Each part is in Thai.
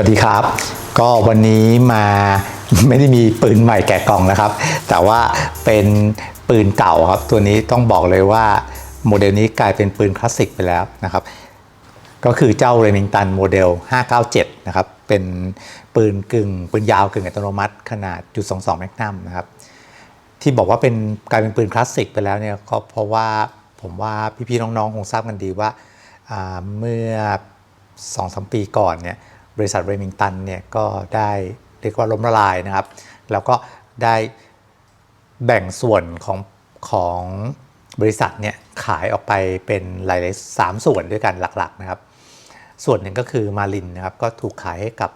วัสดีครับ ก็วันนี้มาไม่ได้มีปืนใหม่แกะกล่องนะครับ แต่ว่าเป็นปืนเก่าครับ ตัวนี้ต้องบอกเลยว่าโมเดลนี้กลายเป็นปืนคลาสสิกไปแล้วนะครับ ก็คือเจ้า Remington โมเดล 597 นะครับ เป็นปืนกึ่งปืนยาวกึ่งอัตโนมัติ ขนาดจุด22แมกนัมนะครับ ที่บอกว่าเป็นกลายเป็นปืนคลาสสิกไปแล้วเนี่ยก็เพราะว่าผมว่าพี่ๆน้องๆคงทราบกันดีว่าเมื่อ2อสปีก่อนเนี่ย บริษัทเรมิงตันเนี่ยก็ได้เรียกว่าล้มละลายนะครับ แล้วก็ได้แบ่งส่วนของของบริษัทเนี่ยขายออกไปเป็นหลายๆสามส่วนด้วยกันหลักๆนะครับ ส่วนหนึ่งก็คือมาลินนะครับก็ถูกขายให้กับ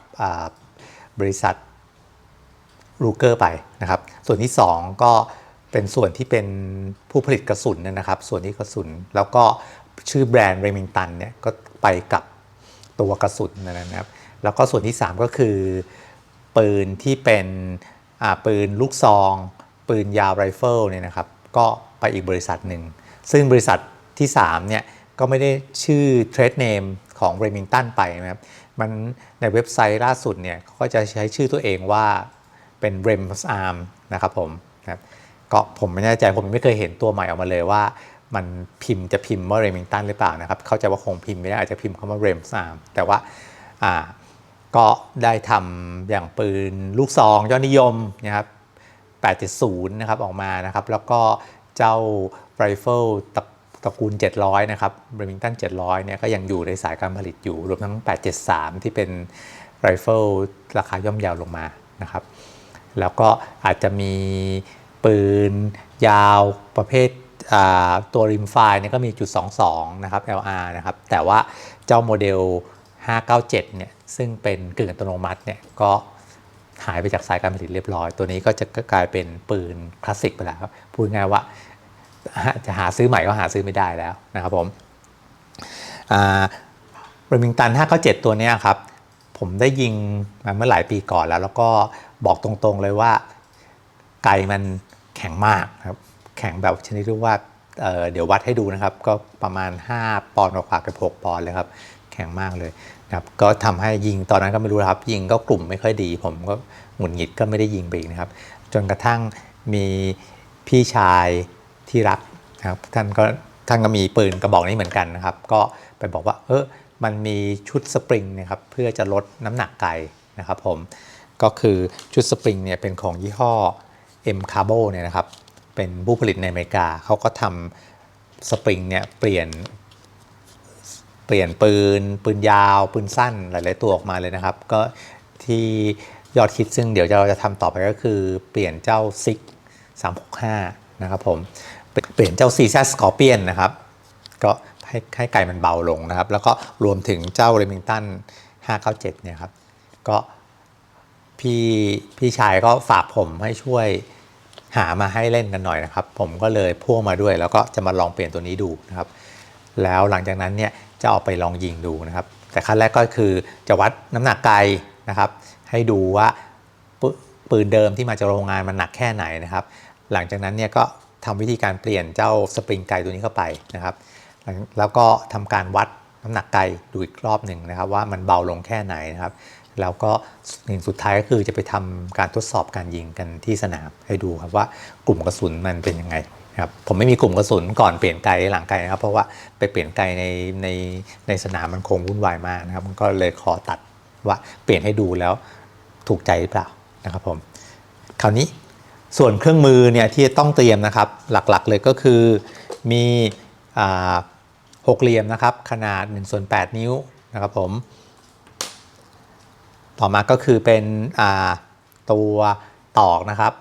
บริษัทรูเกอร์ไปนะครับ ส่วนที่ 2 ก็เป็นส่วนที่เป็นผู้ผลิตกระสุนนยนะครับ ส่วนที่กระสุนแล้วก็ชื่อแบรนด์เรมิงตันเนี่ยก็ไปกับตัวกระสุนนะครับ แล้วก็ส่วนที่ 3 ก็คือ ปืนที่เป็นปืนลูกซอง ปืนยาวไรเฟิลเนี่ยนะครับก็ไปอีกบริษัทหนึ่ง ซึ่งบริษัทที่3เนี่ยก็ไม่ได้ชื่อเทรดเนมของ Remington ไปนะครับมันในเว็บไซต์ล่าสุดเนี่ยเขาก็จะใช้ชื่อตัวเองว่าเป็น r e m s Arm นะครับผมนะครับก็ผมไม่แน่ใจผมไม่เคยเห็นตัวใหม่ออกมาเลยว่า มันพิมพ์จะพิมพ์ว่า Remington หรือเปล่านะครับ เข้าใจว่าคงพิมพ์ไม่ได้อาจจะพิมพ์คำว่า r e m s Arm แต่ว่าอ่า ก็ได้ทำอย่างปืนลูกซองยอดนิยมนะครับ870นะครับออกมานะครับ แล้วก็เจ้าไรเฟิลตระตระกูล 700 นะครับ Remington 700 เนี่ยก็ยังอยู่ในสายการผลิตอยู่ รวมทั้ง 873 ที่เป็นไรเฟิลราคาย่อมเยาวลงมานะครับ แล้วก็อาจจะมีปืนยาวประเภทตัวริมไฟล์เนี่ยก็มีจุด 22 นะครับ LR นะครับ แต่ว่าเจ้าโมเดล 597 เนี่ย ซึ่งเป็นกึ่งอัตโนมัติเนี่ยก็หายไปจากสายการผลิตเรียบร้อย ตัวนี้ก็จะกลายเป็นปืนคลาสสิกไปแล้วครับพูดง่ายว่าจะหาซื้อใหม่ก็หาซื้อไม่ได้แล้วนะครับผมเรมิงตัน 597 ตัวนี้ครับ ผมได้ยิงมาเมื่อหลายปีก่อนแล้ว แล้วก็บอกตรงๆเลยว่าไกมันแข็งมากครับ แข็งแบบชนิดที่ว่าเเดี๋ยววัดให้ดูนะครับ ก็ประมาณ 5 ปอนด์กว่ากับ 6 ปอนด์เลยครับ แข็งมากเลย ครับก็ทำให้ยิงตอนนั้นก็ไม่รู้ครับ ยิงก็กลุ่มไม่ค่อยดี ผมก็หงุดหงิดก็ไม่ได้ยิงไปอีกนะครับ จนกระทั่งมีพี่ชายที่รักนะครับท่านก็ท่านก็มีปืนกระบอกนี้เหมือนกันนะครับ ก็ไปบอกว่า เออมันมีชุดสปริงนะครับเพื่อจะลดน้ำหนักไกนะครับผมก็คือชุดสปริงเนี่ยเป็นของยี่ห้อ M Carbo เนี่ยนะครับเป็นผู้ผลิตในอเมริกาเขาก็ทำสปริงเนี่ยเปลี่ยน เปลี่ยนปืน ปืนยาว ปืนสั้นหลาย ๆ ตัวออกมาเลยนะครับ ก็ที่ยอดคิดซึ่งเดี๋ยวเราจะทำต่อไปก็คือเปลี่ยนเจ้าซิก365 นะครับผมเปลี่ยนเจ้า CZ Scorpion นนะครับ ก็ให้ให้ไก่มันเบาลงนะครับ แล้วก็รวมถึงเจ้า Remington 597 เนี่ยครับ ก็พี่พี่ชายก็ฝากผมให้ช่วยหามาให้เล่นกันหน่อยนะครับ ผมก็เลยพ่วงมาด้วย แล้วก็จะมาลองเปลี่ยนตัวนี้ดูนะครับ แล้วหลังจากนั้นเนี่ย จะเอาไปลองยิงดูนะครับ แต่ขั้นแรกก็คือจะวัดน้ำหนักไกลนะครับ ให้ดูว่าปปืนเดิมที่มาจากโรงงานมันหนักแค่ไหนนะครับ หลังจากนั้นเนี่ยก็ทำวิธีการเปลี่ยนเจ้าสปริงไกตัวนี้เข้าไปนะครับ แล้วก็ทำการวัดน้ำหนักไกดูอีกรอบหนึ่งนะครับ ว่ามันเบาลงแค่ไหนนะครับ แล้วก็สิ่งสุดท้ายก็คือจะไปทำการทดสอบการยิงกันที่สนามให้ดูครับว่ากลุ่มกระสุนมันเป็นยังไง ครับผมไม่มีกลุ่มกระสุนก่อนเปลี่ยนไกหลังไกนะครับ เพราะว่าไปเปลี่ยนไกในในในสนามมันคงวุ่นวายมากนะครับ มันก็เลยขอตัดว่าเปลี่ยนให้ดูแล้วถูกใจหรือเปล่านะครับผมคราวนี้ส่วนเครื่องมือเนี่ยที่ต้องเตรียมนะครับ หลักๆเลยก็คือมีหกเหลี่ยมนะครับ ขนาด1ส่วน8นิ้วนะครับผม ต่อมาก็คือเป็นตัวตอกนะครับ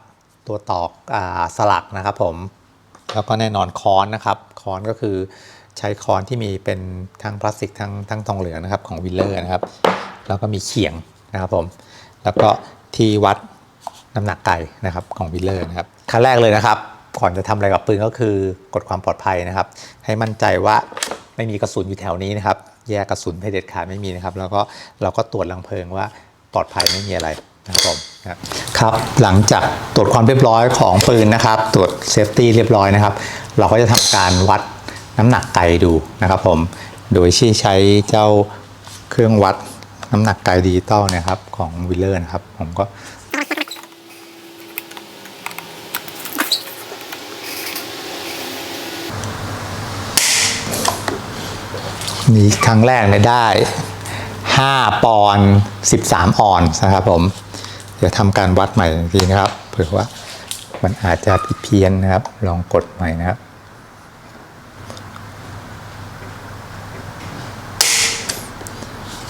ตัวตอกอสลักนะครับผม แล้วก็แน่นอนค้อนนะครับค้อนก็คือใช้ค้อนที่มีเป็นทั้งพลาสติกทั้งทั้งทองเหลืองนะครับของวิลเลอร์นะครับ แล้วก็มีเขียงนะครับผมแล้วก็ที่วัดน้ำหนักไก่นะครับของวิลเลอร์นะครับขั้นแรกเลยนะครับก่อนจะทำอะไรกับปืนก็คือกดความปลอดภัยนะครับ ให้มั่นใจว่าไม่มีกระสุนอยู่แถวนี้นะครับ แยกกระสุนให้เด็ดขาดไม่มีนะครับ แล้วก็เราก็ตรวจรังเพลิงว่าปลอดภัยไม่มีอะไร ครับผมครับหลังจากตรวจความเรียบร้อยของปืนนะครับ ตรวจเซฟตี้เรียบร้อยนะครับ เราก็จะทำการวัดน้ำหนักไกดูนะครับผมโดยที่ใช้เจ้าเครื่องวัดน้ำหนักไกดิจิตอลนะครับของวิลเลอร์นะครับ ผมก็มีครั้งแรกเนี่ยได้ 5 ปอนด์13 ออนนะครับผม เดี๋ยวทำการวัดใหม่อีกทีนะครับเผื่อว่ามันอาจจะผิดเพี้ยนนะครับ ลองกดใหม่นะครับ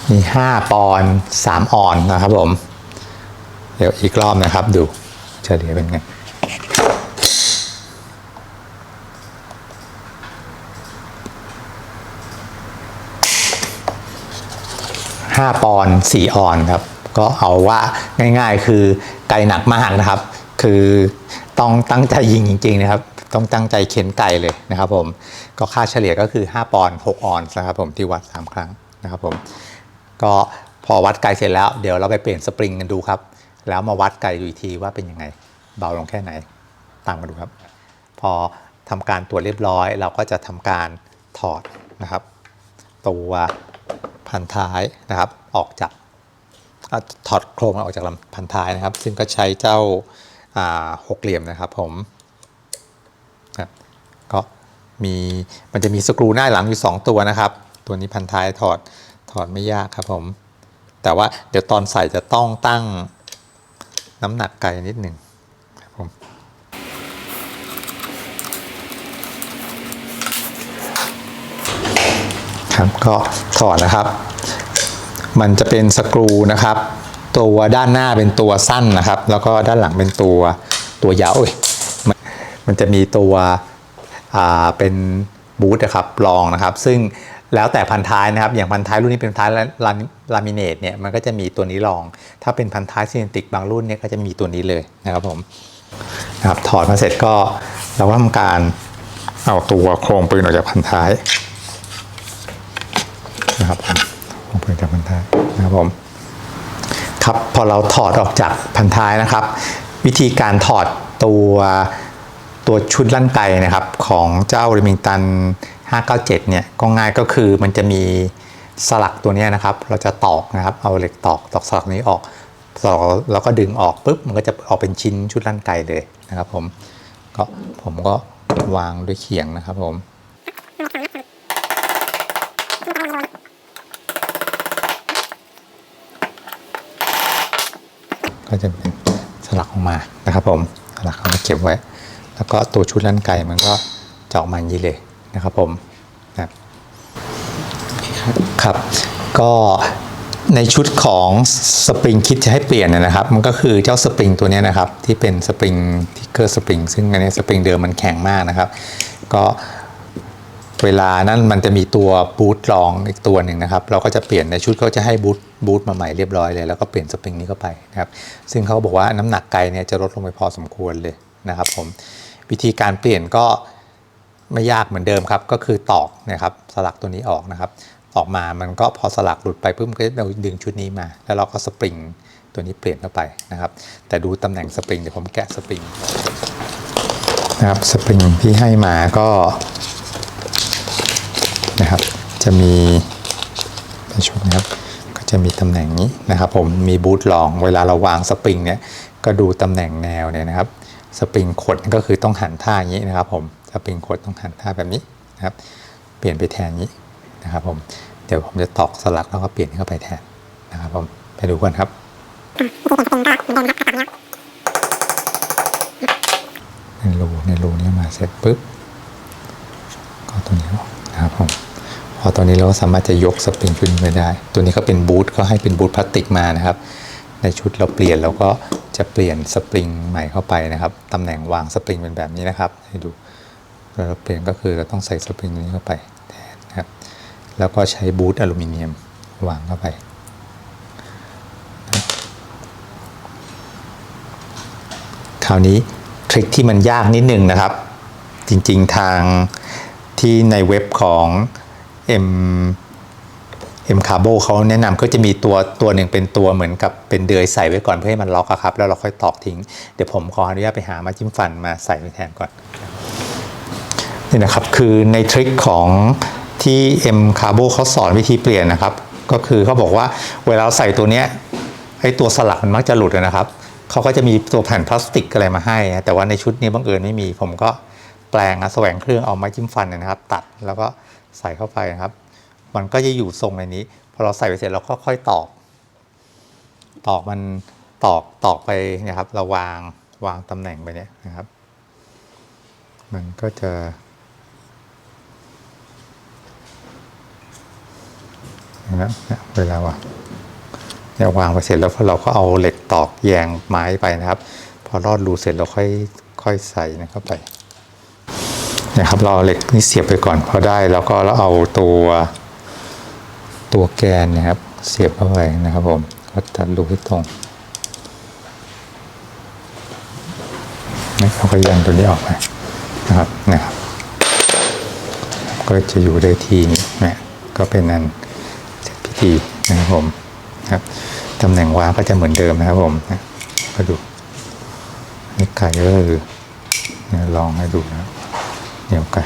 มี 5 ปอนด์3ออนนะครับผม เดี๋ยวอีกรอบนะครับดูเฉลี่ยเป็นไง5ปอนด์4ออนครับ ก็เอาว่าง่าย ๆ คือไก่หนักมากนะครับ คือต้องตั้งใจยิงจริง ๆ นะครับ ต้องตั้งใจเข็นไก่เลยนะครับผมก็ค่าเฉลี่ยก็คือ 5 ปอนด์6ออนซ์นะครับผมที่วัด 3 ครั้งนะครับผมก็พอวัดไก่เสร็จแล้วเดี๋ยวเราไปเปลี่ยนสปริงกันดูครับ แล้วมาวัดไก่ดูอีกทีว่าเป็นยังไง เบาลงแค่ไหนตามมาดูครับ พอทำการตรวจเรียบร้อย เราก็จะทำการถอดนะครับ ตัวพันท้ายนะครับ ออกจาก ถอดโครงออกจากลำพันท้ายนะครับ ซึ่งก็ใช้เจ้าหกเหลี่ยมนะครับผมก็มีมันจะมีสกรูหน้าหลังอยู่ 2 ตัวนะครับ ตัวนี้พันท้ายถอดถอดไม่ยากครับผม แต่ว่าเดี๋ยวตอนใส่จะต้องตั้งน้ำหนักไก่นิดหนึ่งครับผมครับก็ถอดนะครับ มันจะเป็นสกรูนะครับ ตัวด้านหน้าเป็นตัวสั้นนะครับ แล้วก็ด้านหลังเป็นตัวตัวยาวมันมันจะมีตัวเป็นบูทนะครับรองนะครับ ซึ่งแล้วแต่พันท้ายนะครับ อย่างพันท้ายรุ่นนี้เป็นพันท้ายลาลามิเนตเนี่ยมันก็จะมีตัวนี้รอง ถ้าเป็นพันท้ายซีเนติกบางรุ่นเนี่ยก็จะมีตัวนี้เลยนะครับผมนะครับถอดมาเสร็จก็เราก็ทำการเอาตัวโครงปืนออกจากพันท้ายนะครับ ผมออกไปจากพันท้ายนะครับผมครับพอเราถอดออกจากพันท้ายนะครับ วิธีการถอดตัวตัวชุดลั่นไกนะครับ ของเจ้าริมิงตัน 597 เนี่ยก็ง่ายก็คือมันจะมีสลักตัวนี้นะครับ เราจะตอกนะครับ เอาเหล็กตอกตอกสลักนี้ออกตอกแล้วก็ดึงออกปุ๊บมันก็จะออกเป็นชิ้นชุดลั่นไกเลยนะครับ ผมก็ผมก็วางด้วยเขียงนะครับผม ก็จะเป็นสลักออกมานะครับผมสลักเอามาเก็บไว้ แล้วก็ตัวชุดลั่นไก่มันก็จะออกมาอย่างนี้เลยนะครับผมนะครับครับก็ในชุดของสปริงคิดจะให้เปลี่ยนนะนะครับ มันก็คือเจ้าสปริงตัวนี้นะครับ ที่เป็นสปริงทิกเกอร์สปริงซึ่งอันนี้สปริงเดิมมันแข็งมากนะครับ ก็ เวลานั้นมันจะมีตัวบูทรองอีกตัวหนึ่งนะครับ เราก็จะเปลี่ยนในชุดเขาจะให้บูทบูทมาใหม่เรียบร้อยเลย แล้วก็เปลี่ยนสปริงนี้เข้าไปนะครับซึ่งเขาบอกว่าน้ำหนักไกเนี่ยจะลดลงไปพอสมควรเลยนะครับผมวิธีการเปลี่ยนก็ไม่ยากเหมือนเดิมครับ ก็คือตอกนะครับสลักตัวนี้ออกนะครับ ออกมามันก็พอสลักหลุดไปปุ๊บมันก็จะดึงชุดนี้มา แล้วเราก็สปริงตัวนี้เปลี่ยนเข้าไปนะครับ แต่ดูตำแหน่งสปริงเดี๋ยวผมแกะสปริงนะครับสปริงที่ให้มาก็ นะครับ จะมีเป็นชุดนะครับ ก็จะมีตำแหน่งนี้นะครับผมมีบูทรองเวลาเราวางสปริงเนี่ยก็ดูตำแหน่งแนวเนี่ยนะครับ สปริงขดก็คือต้องหันท่าอย่างนี้นะครับ ผมสปริงขดต้องหันท่าแบบนี้นะครับ เปลี่ยนไปแทนนี้นะครับ ผมเดี๋ยวผมจะตอกสลักแล้วก็เปลี่ยนเข้าไปแทนนะครับผมไปดูกันครับในรูในรูนี้มาเสร็จปุ๊บก็ตัวนี้ออก นะครับผมพอตัวนี้เราก็สามารถจะยกสปริงขึ้นไปได้ ตัวนี้ก็เป็นบูทก็ให้เป็นบูทพลาสติกมานะครับ ในชุดเราเปลี่ยนเราก็จะเปลี่ยนสปริงใหม่เข้าไปนะครับตำแหน่งวางสปริงเป็นแบบนี้นะครับ ให้ดูเราเปลี่ยนก็คือเราต้องใส่สปริงนี้เข้าไปแทนนะครับ แล้วก็ใช้บูทอลูมิเนียมวางเข้าไปคราวนี้ทริคที่มันยากนิดนึงนะครับ จริง ๆ ทาง ที่ในเว็บของ M M c a r b o เขาแนะนำก็จะมีตัวตัวหนึ่งเป็นตัวเหมือนกับเป็นเดือยใส่ไว้ก่อนเพื่อให้มันล็อกอะครับ แล้วเราค่อยตอกทิ้ง เดี๋ยวผมขออนุญาตไปหามาจิ้มฟันมาใส่ไว้แทนก่อน นี่นะครับคือในทริคของที่ M c a r b o เขาสอนวิธีเปลี่ยนนะครับ ก็คือเขาบอกว่าเวลาใส่ตัวเนี้ยไอ้ตัวสลักมันมักจะหลุดนะครับเขาก็จะมีตัวแผ่นพลาสติกอะไรมาให้นะแต่ว่าในชุดนี้บังเอิญไม่มีผมก็ แปลงนะแสวงเครื่องเอาไม้จิ้มฟันนะครับ ตัดแล้วก็ใส่เข้าไปนะครับ มันก็จะอยู่ทรงในนี้พอเราใส่ไปเสร็จเราก็ค่อยตอก ตอกมันตอกตอกไปนี่ยครับเราวางวางตำแหน่งไปเนี่ยนะครับ มันก็จะนะเวลาวางเนี่ยวางไปเสร็จแล้วพอเราก็เอาเหล็กตอกแยงไม้ไปนะครับ พอรอดรูเสร็จเราค่อยค่อยใส่นะเข้าไป นะครับเราเหล็กนี่เสียบไปก่อนพอได้ แล้วก็เราเอาตัวตัวแกนเนะครับเสียบเข้าไปนะครับผมก็ตัดรูให้ตรงนี่เขาก็ยันตัวนี้ออกไปนะครับนะครับ ก็จะอยู่ได้ที่นี้นะก็เป็นนันเสร็จพิธีนะครับผมครับตำแหน่งวางก็จะเหมือนเดิมนะครับผมนะก็ดูนี่ไก่ก็คือลองให้ดูนะครับ เดียวก่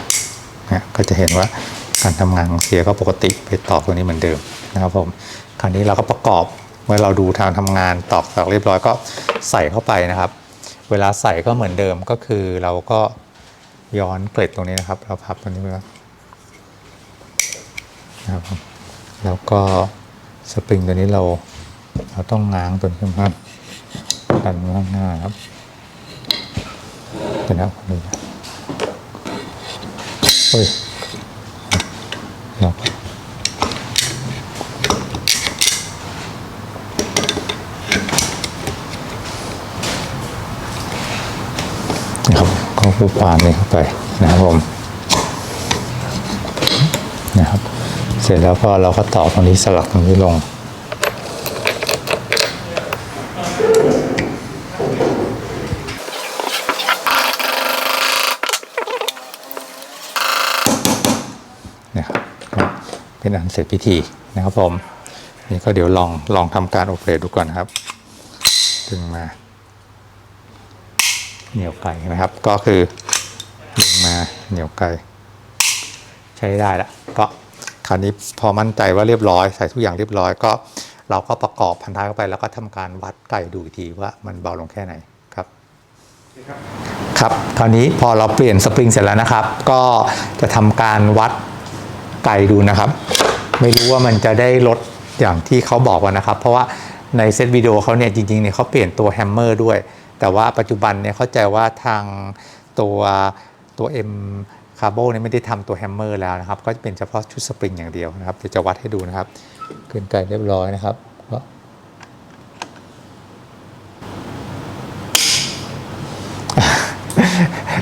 นะก็จะเห็นว่าการทำงานของเสียก็ปกติไปตอกตัวนี้เหมือนเดิมนะครับผมคราวนี้เราก็ประกอบเมื่อเราดูทางทำงานตอกตอกเรียบร้อยก็ใส่เข้าไปนะครับ เวลาใส่ก็เหมือนเดิมก็คือเราก็ย้อนเกล็ดตรงนี้นะครับ เราพับตรงนี้ไว้ก่อนนะครับแล้วก็สปริงตัวนี้เราเราต้องง้างตัวนี้ขึ้นมาดันข้างหน้าครับเดี๋ยวนะครับดูนะ เฮ้ยเรานะครับก็ผูปานนี้เข้าไปนะครับผมนะครับ เสร็จแล้วพอเราก็ต่อตรงนี้สลักตรงนี้ลง นะครับก็ เป็นอันเสร็จพิธีนะครับผมนี่ก็เดี๋ยวลองลองทำการโอเปรตดูก่อนครับดึงมาเหนียวไก่นะครับ ก็คือดึงมาเหนียวไก่ใช้ได้ล้วก็คราวนี้พอมั่นใจว่าเรียบร้อยใส่ทุกอย่างเรียบร้อยก็เราก็ประกอบพันท้ายเข้าไปแล้วก็ทำการวัดไก่ดูอีกทีว่ามันเบาลงแค่ไหนครับ ครับคราวนี้พอเราเปลี่ยนสปริงเสร็จแล้วนะครับ ก็จะทำการวัด ไก่ดูนะครับ ไม่รู้ว่ามันจะได้ลดอย่างที่เขาบอกว่านะครับ เพราะว่าในเซตวิดีโอเขาเนี่ยจริงๆเนี่ยเขาเปลี่ยนตัวแฮมเมอร์ด้วย แต่ว่าปัจจุบันเนี่ยเข้าใจว่าทางตัวตัว M คาร์โบเนี่ยไม่ได้ทำตัวแฮมเมอร์แล้วนะครับ ก็จะเป็นเฉพาะชุดสปริงอย่างเดียวนะครับเดี๋ยวจะวัดให้ดูนะครับขึ้นไก่เรียบร้อยนะครับก็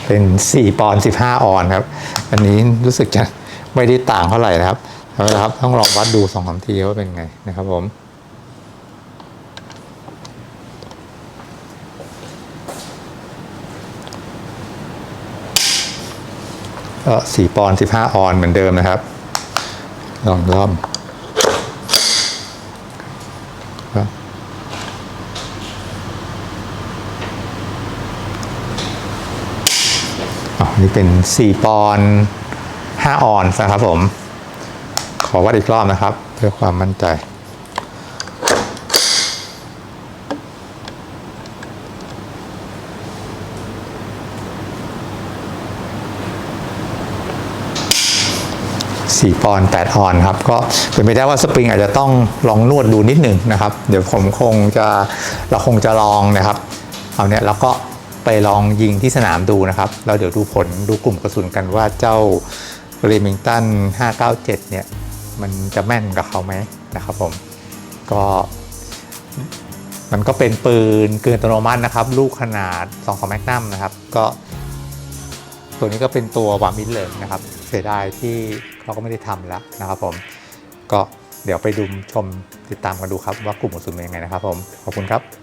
เป็น 4 ปอนด์15 ออนครับ อันนี้รู้สึกจะ ไม่ได้ต่างเท่าไหร่นะครับเอาละครับต้องลองวัดดู2องสามทีว่าเป็นไงนะครับผมก็4ปอนด์15ออนเหมือนเดิมนะครับ ลองรอบอ๋อนี่เป็น4ปอนด์ 5 ออนซ์นะครับผม ขอวัดอีกรอบนะครับ เพื่อความมั่นใจ 4 ปอนด์8ออนครับ ก็เป็นไปได้ว่าสปริงอาจจะต้องลองนวดดูนิดหนึ่งนะครับ เดี๋ยวผมคงจะเราคงจะลองนะครับ เอาเนี่ยแล้วก็ไปลองยิงที่สนามดูนะครับแล้วเดี๋ยวดูผลดูกลุ่มกระสุนกันว่าเจ้า รมิงตัน 597 เนี่ย มันจะแม่นกับเขาไหมนะครับผม ก็มันก็เป็นปืนเกินอัตโนมัตินะครับ ลูกขนาด2ของแมกนัมนะครับ ก็ ตัวนี้ก็เป็นตัววามิดเลยนะครับ เสียดายที่เขาก็ไม่ได้ทำแล้วนะครับผม ก็เดี๋ยวไปดูชมติดตามกันดูครับว่ากลุ่มกระสุนเป็นยังไงนะครับผม ขอบคุณครับ